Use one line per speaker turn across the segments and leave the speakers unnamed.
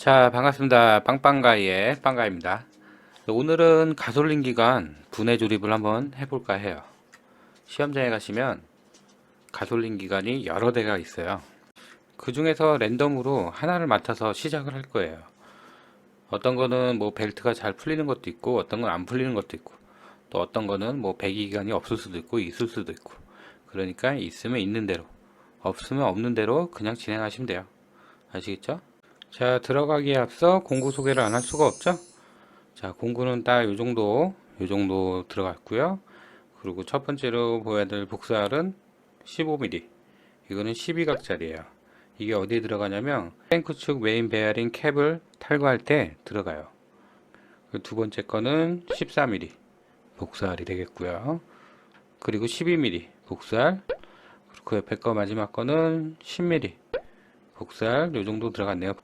자 반갑습니다. 빵빵가이의 빵가입니다. 오늘은 가솔린 기관 분해 조립을 한번 해볼까 해요. 시험장에 가시면 가솔린 기관이 여러 대가 있어요. 그 중에서 랜덤으로 하나를 맡아서 시작을 할 거예요. 어떤 거는 뭐 벨트가 잘 풀리는 것도 있고 어떤 건 안 풀리는 것도 있고 또 어떤 거는 뭐 배기 기관이 없을 수도 있고 있을 수도 있고. 그러니까 있으면 있는 대로 없으면 없는 대로 그냥 진행하시면 돼요. 아시겠죠? 자 들어가기에 앞서 공구 소개를 안 할 수가 없죠? 자 공구는 딱 요정도 요정도 들어갔고요. 그리고 첫 번째로 보여야 될 복사알은 15mm 이거는 12각짜리예요. 이게 어디에 들어가냐면 탱크 측 메인 베어링 캡을 탈거할 때 들어가요. 그두 번째 거는 14mm 복사알이 되겠고요. 그리고 12mm 복사알. 그리고 그 옆에 거 마지막 거는 10mm 복사알 요 정도 들어갔네요.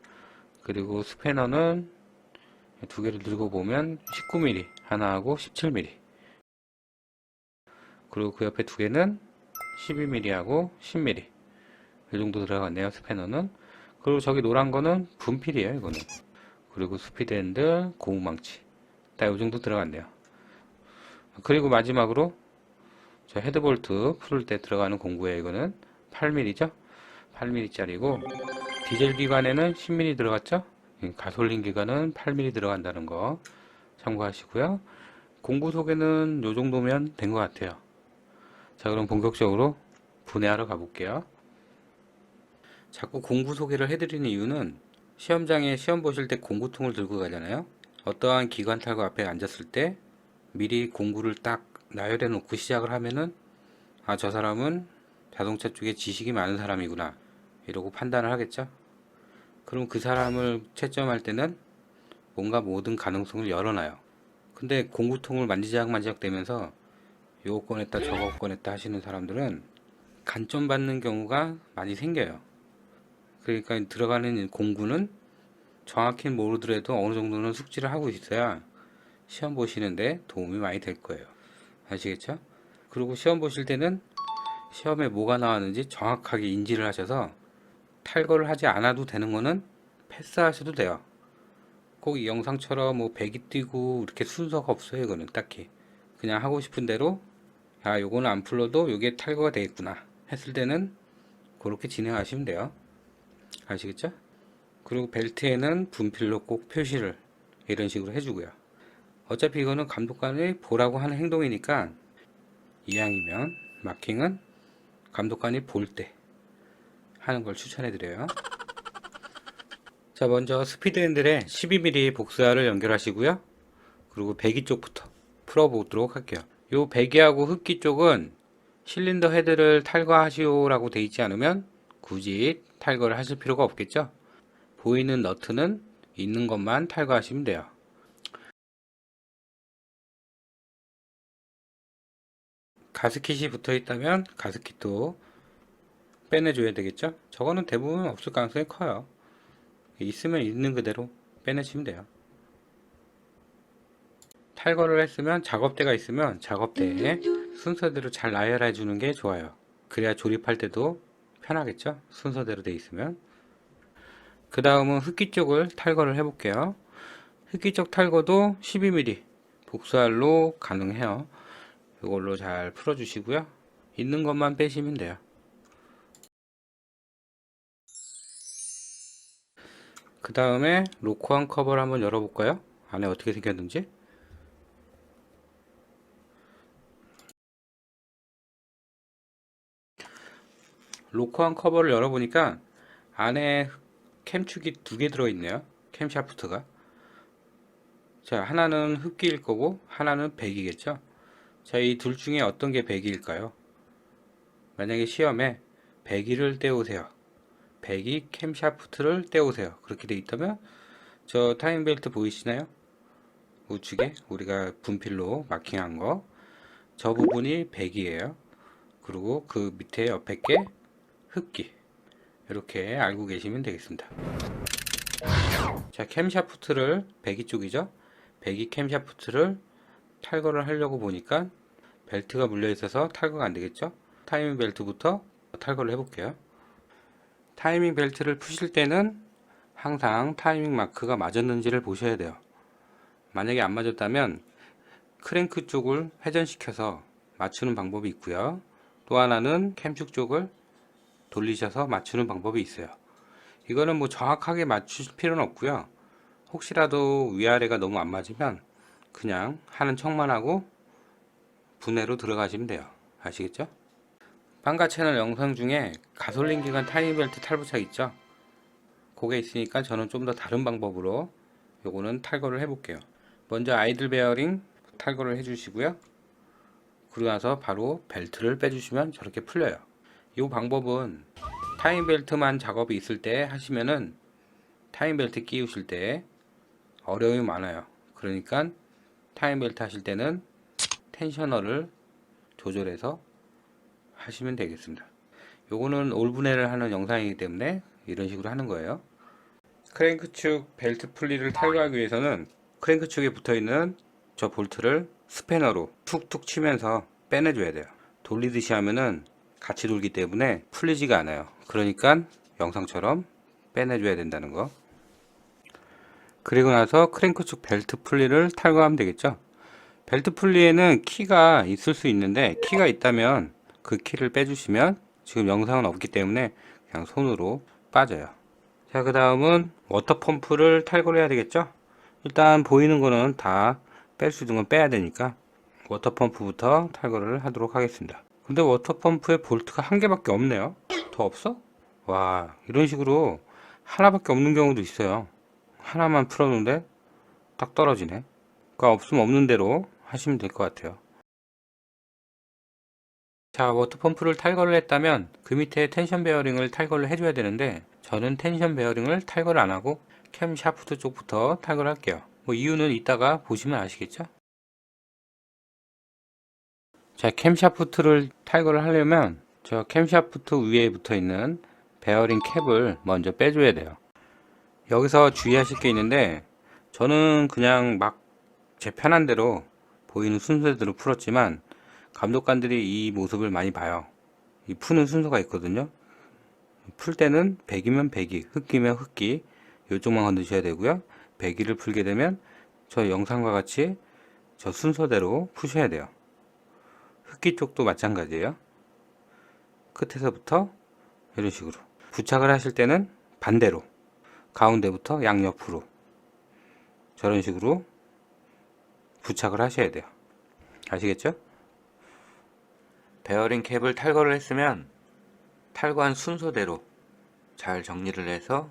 그리고 스패너는 두 개를 들고 보면 19mm 하나하고 17mm 그리고 그 옆에 두 개는 12mm하고 10mm 이 정도 들어갔네요 스패너는. 그리고 저기 노란 거는 분필이에요 이거는. 그리고 스피드 핸들 고무망치. 딱 이 정도 들어갔네요. 그리고 마지막으로 저 헤드볼트 풀을 때 들어가는 공구에 이거는. 8mm죠 8mm 짜리고 디젤 기관에는 10mm 들어갔죠? 이 가솔린 기관은 8mm 들어간다는 거 참고하시고요. 공구 소개는 요 정도면 된 것 같아요. 자, 그럼 본격적으로 분해하러 가볼게요. 자꾸 공구 소개를 해드리는 이유는 시험장에 시험 보실 때 공구통을 들고 가잖아요. 어떠한 기관 탈거 앞에 앉았을 때 미리 공구를 딱 나열해 놓고 시작을 하면은 아, 저 사람은 자동차 쪽에 지식이 많은 사람이구나. 이러고 판단을 하겠죠. 그럼 그 사람을 채점할 때는 뭔가 모든 가능성을 열어놔요. 근데 공구통을 만지작 만지작 되면서 요거 꺼냈다 저거 꺼냈다 하시는 사람들은 간점 받는 경우가 많이 생겨요. 그러니까 들어가는 공구는 정확히 모르더라도 어느 정도는 숙지를 하고 있어야 시험 보시는데 도움이 많이 될 거예요. 아시겠죠? 그리고 시험 보실 때는 시험에 뭐가 나왔는지 정확하게 인지를 하셔서 탈거를 하지 않아도 되는 거는 패스하셔도 돼요. 꼭 이 영상처럼 뭐 배기 뛰고 이렇게 순서가 없어요. 이거는 딱히 그냥 하고 싶은 대로 아 요거는 안 풀러도 요게 탈거가 되겠구나 했을 때는 그렇게 진행하시면 돼요. 아시겠죠? 그리고 벨트에는 분필로 꼭 표시를 이런 식으로 해주고요. 어차피 이거는 감독관이 보라고 하는 행동이니까 이왕이면 마킹은 감독관이 볼 때 하는 걸 추천해 드려요. 자, 먼저 스피드 핸들에 12mm 복사를 연결하시고요. 그리고 배기 쪽부터 풀어보도록 할게요. 요 배기하고 흡기 쪽은 실린더 헤드를 탈거하시오라고 돼 있지 않으면 굳이 탈거를 하실 필요가 없겠죠. 보이는 너트는 있는 것만 탈거하시면 돼요. 가스킷이 붙어 있다면 가스킷도 빼내줘야 되겠죠? 저거는 대부분 없을 가능성이 커요. 있으면 있는 그대로 빼내시면 돼요. 탈거를 했으면 작업대가 있으면 작업대에 순서대로 잘 나열해 주는 게 좋아요. 그래야 조립할 때도 편하겠죠? 순서대로 돼 있으면. 그 다음은 흡기 쪽을 탈거를 해볼게요. 흡기 쪽 탈거도 12mm 복사알로 가능해요. 이걸로 잘 풀어주시고요. 있는 것만 빼시면 돼요. 그 다음에 로커한 커버를 한번 열어볼까요? 안에 어떻게 생겼는지. 로커한 커버를 열어보니까 안에 캠축이 두 개 들어있네요. 캠 샤프트가. 자, 하나는 흡기일 거고 하나는 배기겠죠. 자, 이 둘 중에 어떤 게 배기일까요? 만약에 시험에 배기를 떼오세요. 배기 캠 샤프트를 떼오세요. 그렇게 돼 있다면 저 타임 벨트 보이시나요? 우측에 우리가 분필로 마킹한 거. 저 부분이 배기예요. 그리고 그 밑에 옆에 게 흡기. 이렇게 알고 계시면 되겠습니다. 자, 캠 샤프트를 배기 쪽이죠. 배기 캠 샤프트를 탈거를 하려고 보니까 벨트가 물려 있어서 탈거가 안 되겠죠. 타이밍 벨트부터 탈거를 해볼게요. 타이밍 벨트를 푸실 때는 항상 타이밍 마크가 맞았는지를 보셔야 돼요. 만약에 안 맞았다면 크랭크 쪽을 회전시켜서 맞추는 방법이 있고요. 또 하나는 캠축 쪽을 돌리셔서 맞추는 방법이 있어요. 이거는 뭐 정확하게 맞추실 필요는 없고요. 혹시라도 위아래가 너무 안 맞으면 그냥 하는 척만 하고 분해로 들어가시면 돼요. 아시겠죠? 빵가 채널 영상 중에 가솔린 기관 타이밍벨트 탈부착 있죠? 그게 있으니까 저는 좀 더 다른 방법으로 요거는 탈거를 해 볼게요. 먼저 아이들 베어링 탈거를 해 주시고요. 그러고 나서 바로 벨트를 빼주시면 저렇게 풀려요. 이 방법은 타임벨트만 작업이 있을 때 하시면은 타임벨트 끼우실 때 어려움이 많아요. 그러니까 타임벨트 하실 때는 텐셔너를 조절해서 하시면 되겠습니다. 요거는 올분해를 하는 영상이기 때문에 이런 식으로 하는 거예요. 크랭크 축 벨트 풀리를 탈거하기 위해서는 크랭크 축에 붙어 있는 저 볼트를 스패너로 툭툭 치면서 빼내줘야 돼요. 돌리듯이 하면은 같이 돌기 때문에 풀리지가 않아요. 그러니까 영상처럼 빼내줘야 된다는 거. 그리고 나서 크랭크 축 벨트 풀리를 탈거하면 되겠죠. 벨트 풀리에는 키가 있을 수 있는데 키가 있다면 그 키를 빼주시면 지금 영상은 없기 때문에 그냥 손으로 빠져요. 자, 그 다음은 워터 펌프를 탈거를 해야 되겠죠? 일단 보이는 거는 다 뺄 수 있는 건 빼야 되니까 워터 펌프부터 탈거를 하도록 하겠습니다. 근데 워터 펌프에 볼트가 한 개밖에 없네요. 더 없어? 와, 이런 식으로 하나밖에 없는 경우도 있어요. 하나만 풀었는데 딱 떨어지네. 그러니까 없으면 없는 대로 하시면 될 것 같아요. 자, 워터 펌프를 탈거를 했다면 그 밑에 텐션 베어링을 탈거를 해줘야 되는데 저는 텐션 베어링을 탈거를 안 하고 캠 샤프트 쪽부터 탈거를 할게요. 뭐 이유는 이따가 보시면 아시겠죠? 자, 캠 샤프트를 탈거를 하려면 저 캠 샤프트 위에 붙어 있는 베어링 캡을 먼저 빼줘야 돼요. 여기서 주의하실 게 있는데 저는 그냥 막 제 편한 대로 보이는 순서대로 풀었지만 감독관들이 이 모습을 많이 봐요. 이 푸는 순서가 있거든요. 풀 때는 100이면 100이, 흑기면 흑기 이쪽만 건드셔야 되고요. 100이를 풀게 되면 저 영상과 같이 저 순서대로 푸셔야 돼요. 흑기 쪽도 마찬가지예요. 끝에서부터 이런 식으로 부착을 하실 때는 반대로 가운데부터 양옆으로 저런 식으로 부착을 하셔야 돼요. 아시겠죠? 베어링 캡을 탈거를 했으면 탈거한 순서대로 잘 정리를 해서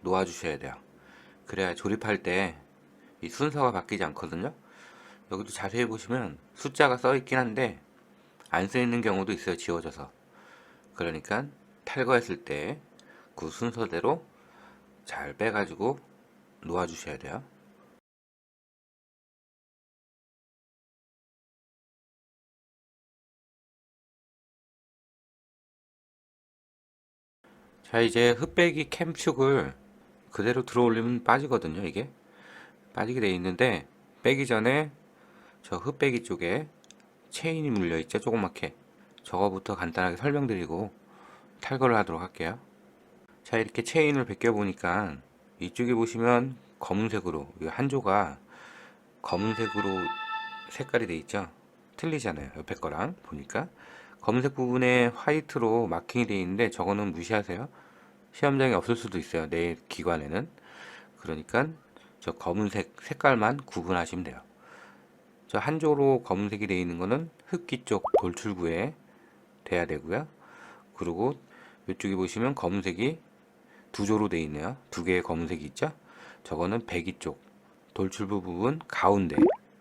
놓아 주셔야 돼요. 그래야 조립할 때 이 순서가 바뀌지 않거든요. 여기도 자세히 보시면 숫자가 써 있긴 한데 안 써 있는 경우도 있어요. 지워져서. 그러니까 탈거했을 때 그 순서대로 잘 빼가지고 놓아 주셔야 돼요. 자 이제 흑배기 캠축을 그대로 들어 올리면 빠지거든요 이게. 빠지게 되어 있는데 빼기 전에 저 흑배기 쪽에 체인이 물려 있죠 조그맣게. 저거부터 간단하게 설명드리고 탈거를 하도록 할게요. 자 이렇게 체인을 벗겨 보니까 이쪽에 보시면 검은색으로 이 한조가 검은색으로 색깔이 돼 있죠? 틀리잖아요 옆에 거랑 보니까. 검은색 부분에 화이트로 마킹이 되어 있는데 저거는 무시하세요 시험장에 없을 수도 있어요. 내 기관에는. 그러니까 저 검은색 색깔만 구분하시면 돼요. 저 한조로 검은색이 되어 있는 거는 흑기 쪽 돌출구에 돼야 되고요. 그리고 이쪽에 보시면 검은색이 두 조로 되어 있네요. 두 개의 검은색이 있죠? 저거는 배기 쪽 돌출부 부분 가운데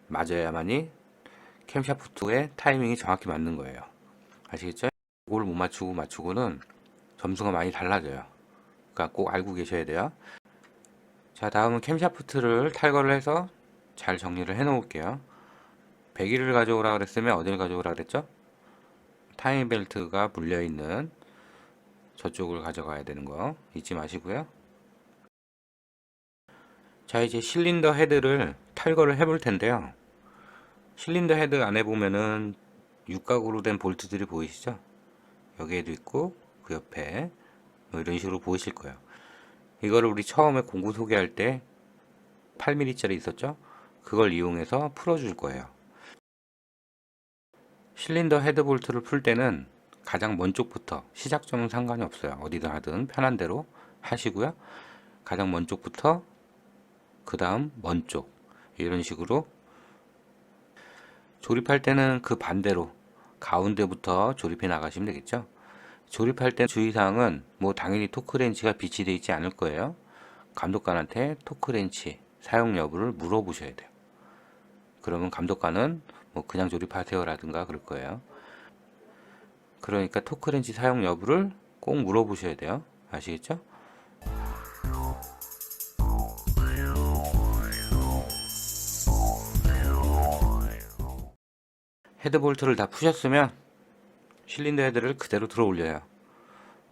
맞아야만이 캠샤프트의 타이밍이 정확히 맞는 거예요. 아시겠죠? 이걸 못 맞추고 맞추고는 점수가 많이 달라져요 그러니까 꼭 알고 계셔야 돼요 자 다음은 캠샤프트를 탈거를 해서 잘 정리를 해 놓을게요 배기를 가져오라 그랬으면 어딜 가져오라 그랬죠? 타이밍 벨트가 물려 있는 저쪽을 가져가야 되는 거 잊지 마시고요 자 이제 실린더 헤드를 탈거를 해 볼 텐데요 실린더 헤드 안에 보면은 육각으로 된 볼트들이 보이시죠? 여기에도 있고 그 옆에 뭐 이런 식으로 보이실 거예요. 이거를 우리 처음에 공구 소개할 때 8mm짜리 있었죠? 그걸 이용해서 풀어줄 거예요. 실린더 헤드 볼트를 풀 때는 가장 먼 쪽부터 시작점은 상관이 없어요. 어디든 하든 편한 대로 하시고요. 가장 먼 쪽부터 그 다음 먼 쪽 이런 식으로 조립할 때는 그 반대로 가운데부터 조립해 나가시면 되겠죠. 조립할 때 주의사항은 뭐 당연히 토크렌치가 비치되어 있지 않을 거예요. 감독관한테 토크렌치 사용 여부를 물어보셔야 돼요. 그러면 감독관은 뭐 그냥 조립하세요 라든가 그럴 거예요. 그러니까 토크렌치 사용 여부를 꼭 물어보셔야 돼요. 아시겠죠? 헤드 볼트를 다 푸셨으면 실린더 헤드를 그대로 들어 올려요.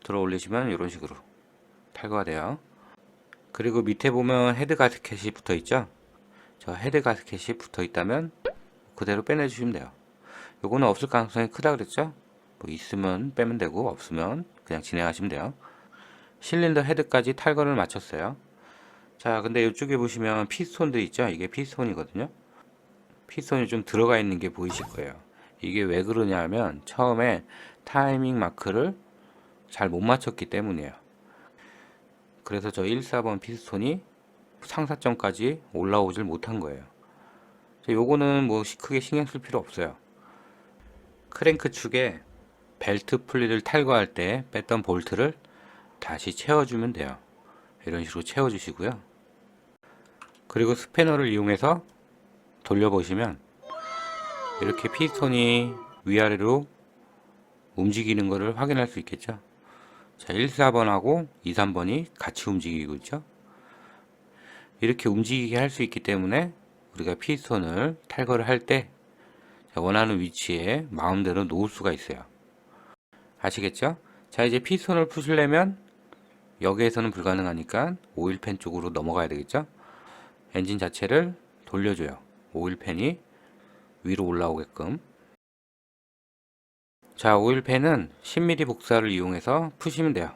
들어 올리시면 이런 식으로 탈거가 돼요. 그리고 밑에 보면 헤드 가스켓이 붙어 있죠? 저 헤드 가스켓이 붙어 있다면 그대로 빼내주시면 돼요. 요거는 없을 가능성이 크다 그랬죠? 뭐 있으면 빼면 되고 없으면 그냥 진행하시면 돼요. 실린더 헤드까지 탈거를 마쳤어요. 자, 근데 이쪽에 보시면 피스톤도 있죠? 이게 피스톤이거든요. 피스톤이 좀 들어가 있는 게 보이실 거예요. 이게 왜 그러냐면 처음에 타이밍 마크를 잘 못 맞췄기 때문이에요. 그래서 저 1, 4번 피스톤이 상사점까지 올라오질 못한 거예요. 자, 요거는 뭐 시- 크게 신경 쓸 필요 없어요. 크랭크 축에 벨트 풀리를 탈거할 때 뺐던 볼트를 다시 채워주면 돼요. 이런 식으로 채워주시고요. 그리고 스패너를 이용해서 돌려보시면 이렇게 피스톤이 위아래로 움직이는 것을 확인할 수 있겠죠. 자, 1, 4번하고 2, 3번이 같이 움직이고 있죠. 이렇게 움직이게 할 수 있기 때문에 우리가 피스톤을 탈거를 할 때 원하는 위치에 마음대로 놓을 수가 있어요. 아시겠죠? 자, 이제 피스톤을 푸시려면 여기에서는 불가능하니까 오일팬 쪽으로 넘어가야 되겠죠? 엔진 자체를 돌려줘요. 오일팬이 위로 올라오게끔. 자, 오일팬은 10mm 복사를 이용해서 푸시면 돼요.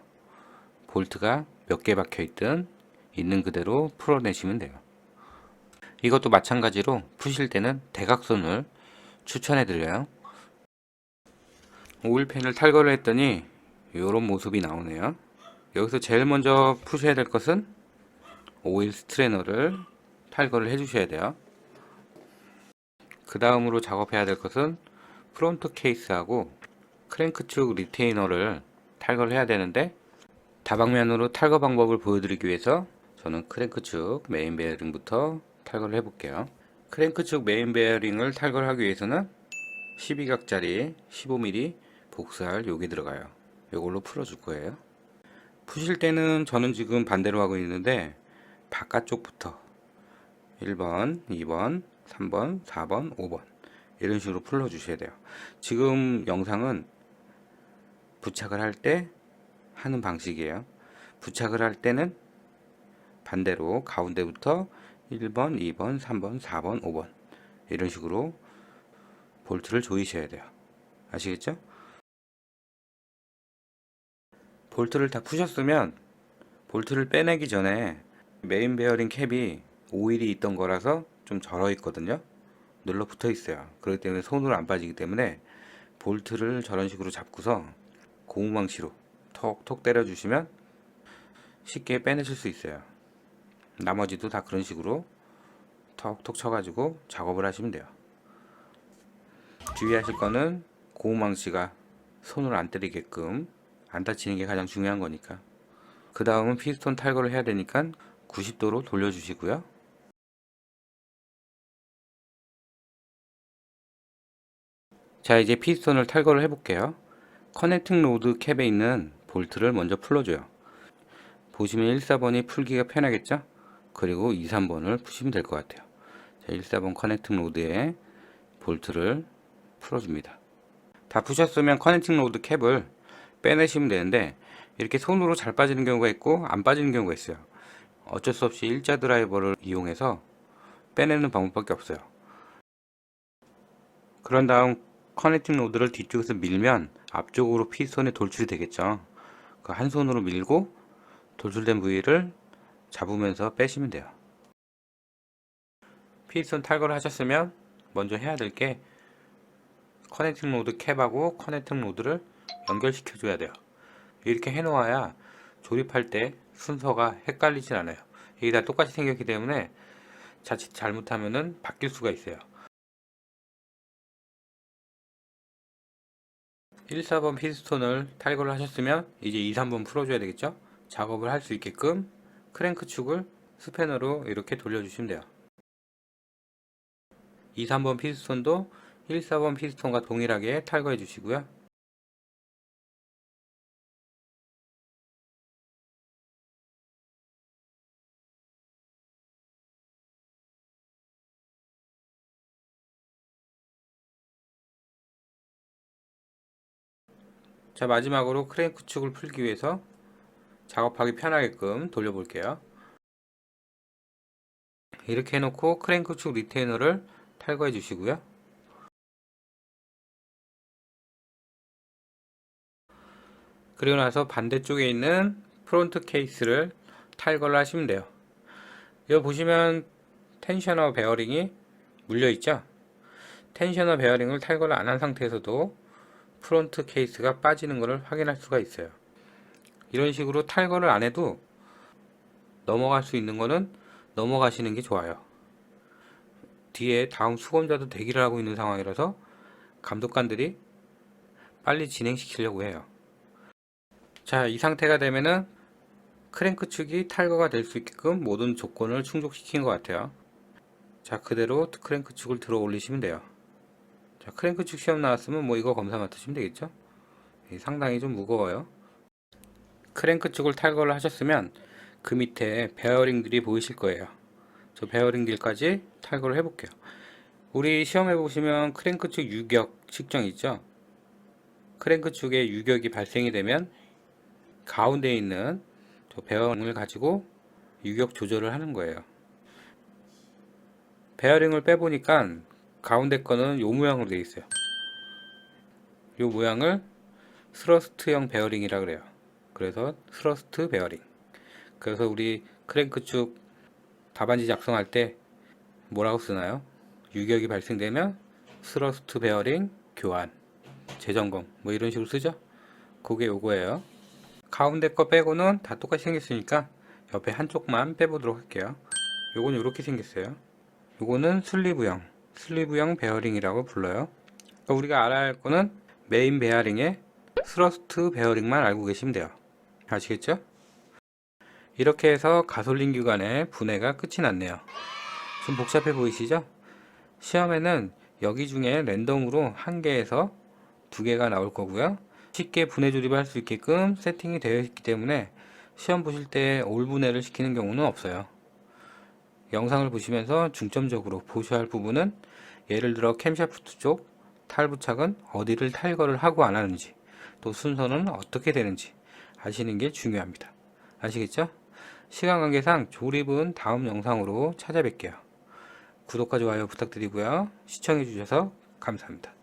볼트가 몇 개 박혀 있든 있는 그대로 풀어내시면 돼요. 이것도 마찬가지로 푸실 때는 대각선을 추천해 드려요. 오일팬을 탈거를 했더니 이런 모습이 나오네요. 여기서 제일 먼저 푸셔야 될 것은 오일 스트레너를 탈거를 해 주셔야 돼요. 그 다음으로 작업해야 될 것은 프론트 케이스하고 크랭크 축 리테이너를 탈거를 해야 되는데 다방면으로 탈거 방법을 보여드리기 위해서 저는 크랭크 축 메인 베어링부터 탈거를 해볼게요. 크랭크 축 메인 베어링을 탈거를 하기 위해서는 12각짜리 15mm 복사할 요게 들어가요. 요걸로 풀어줄 거예요. 푸실 때는 저는 지금 반대로 하고 있는데 바깥쪽부터 1번, 2번, 3번, 4번, 5번 이런 식으로 풀어 주셔야 돼요. 지금 영상은 부착을 할 때 하는 방식이에요. 부착을 할 때는 반대로 가운데부터 1번, 2번, 3번, 4번, 5번 이런 식으로 볼트를 조이셔야 돼요. 아시겠죠? 볼트를 다 푸셨으면 볼트를 빼내기 전에 메인 베어링 캡이 오일이 있던 거라서 좀 절어 있거든요. 눌러 붙어 있어요. 그렇기 때문에 손으로 안 빠지기 때문에 볼트를 저런 식으로 잡고서 고무망치로 톡톡 때려 주시면 쉽게 빼내실 수 있어요. 나머지도 다 그런 식으로 톡톡 쳐가지고 작업을 하시면 돼요. 주의하실 거는 고무망치가 손으로 안 때리게끔 안 다치는 게 가장 중요한 거니까. 그 다음은 피스톤 탈거를 해야 되니까 90도로 돌려주시고요. 자, 이제 피스톤을 탈거를 해 볼게요. 커넥팅 로드 캡에 있는 볼트를 먼저 풀어줘요. 보시면 1, 4번이 풀기가 편하겠죠? 그리고 2, 3번을 푸시면 될 것 같아요. 자, 1, 4번 커넥팅 로드에 볼트를 풀어줍니다. 다 푸셨으면 커넥팅 로드 캡을 빼내시면 되는데 이렇게 손으로 잘 빠지는 경우가 있고 안 빠지는 경우가 있어요. 어쩔 수 없이 일자 드라이버를 이용해서 빼내는 방법밖에 없어요. 그런 다음 커넥팅 로드를 뒤쪽에서 밀면 앞쪽으로 피스톤에 돌출이 되겠죠. 그 한 손으로 밀고 돌출된 부위를 잡으면서 빼시면 돼요. 피스톤 탈거를 하셨으면 먼저 해야 될 게 커넥팅 로드 캡하고 커넥팅 로드를 연결시켜 줘야 돼요. 이렇게 해 놓아야 조립할 때 순서가 헷갈리진 않아요. 이게 다 똑같이 생겼기 때문에 자칫 잘못하면은 바뀔 수가 있어요. 1, 4번 피스톤을 탈거를 하셨으면 이제 2, 3번 풀어줘야 되겠죠? 작업을 할 수 있게끔 크랭크 축을 스패너로 이렇게 돌려주시면 돼요. 2, 3번 피스톤도 1, 4번 피스톤과 동일하게 탈거해 주시고요. 자 마지막으로 크랭크 축을 풀기 위해서 작업하기 편하게끔 돌려볼게요. 이렇게 해놓고 크랭크 축 리테이너를 탈거해 주시고요. 그리고 나서 반대쪽에 있는 프론트 케이스를 탈거를 하시면 돼요. 여기 보시면 텐셔너 베어링이 물려 있죠? 텐셔너 베어링을 탈거를 안 한 상태에서도 프론트 케이스가 빠지는 것을 확인할 수가 있어요. 이런 식으로 탈거를 안 해도 넘어갈 수 있는 거는 넘어가시는 게 좋아요. 뒤에 다음 수검자도 대기를 하고 있는 상황이라서 감독관들이 빨리 진행시키려고 해요. 자, 이 상태가 되면은 크랭크 축이 탈거가 될 수 있게끔 모든 조건을 충족시킨 것 같아요. 자, 그대로 크랭크 축을 들어 올리시면 돼요. 자, 크랭크 축 시험 나왔으면 뭐 이거 검사 맡으시면 되겠죠? 예, 상당히 좀 무거워요. 크랭크 축을 탈거를 하셨으면 그 밑에 베어링들이 보이실 거예요. 저 베어링들까지 탈거를 해볼게요. 우리 시험해 보시면 크랭크 축 유격 측정 있죠? 크랭크 축에 유격이 발생이 되면 가운데 있는 저 베어링을 가지고 유격 조절을 하는 거예요. 베어링을 빼보니까 가운데 거는 요 모양으로 되어 있어요. 요 모양을 스러스트형 베어링이라 그래요. 그래서 스러스트 베어링. 그래서 우리 크랭크 쭉 답안지 작성할 때 뭐라고 쓰나요? 유격이 발생되면 스러스트 베어링 교환, 재점검 뭐 이런 식으로 쓰죠? 그게 요거예요. 가운데 거 빼고는 다 똑같이 생겼으니까 옆에 한쪽만 빼보도록 할게요. 요건 이렇게 생겼어요. 요거는 슬리브형, 슬리브형 베어링이라고 불러요. 그러니까 우리가 알아야 할 거는 메인 베어링에 스러스트 베어링만 알고 계시면 돼요. 아시겠죠? 이렇게 해서 가솔린 기관의 분해가 끝이 났네요. 좀 복잡해 보이시죠? 시험에는 여기 중에 랜덤으로 한 개에서 두 개가 나올 거고요. 쉽게 분해 조립을 할 수 있게끔 세팅이 되어 있기 때문에 시험 보실 때 올 분해를 시키는 경우는 없어요. 영상을 보시면서 중점적으로 보셔야 할 부분은 예를 들어 캠샤프트 쪽 탈부착은 어디를 탈거를 하고 안 하는지 또 순서는 어떻게 되는지 아시는 게 중요합니다. 아시겠죠? 시간 관계상 조립은 다음 영상으로 찾아뵐게요. 구독과 좋아요 부탁드리고요. 시청해 주셔서 감사합니다.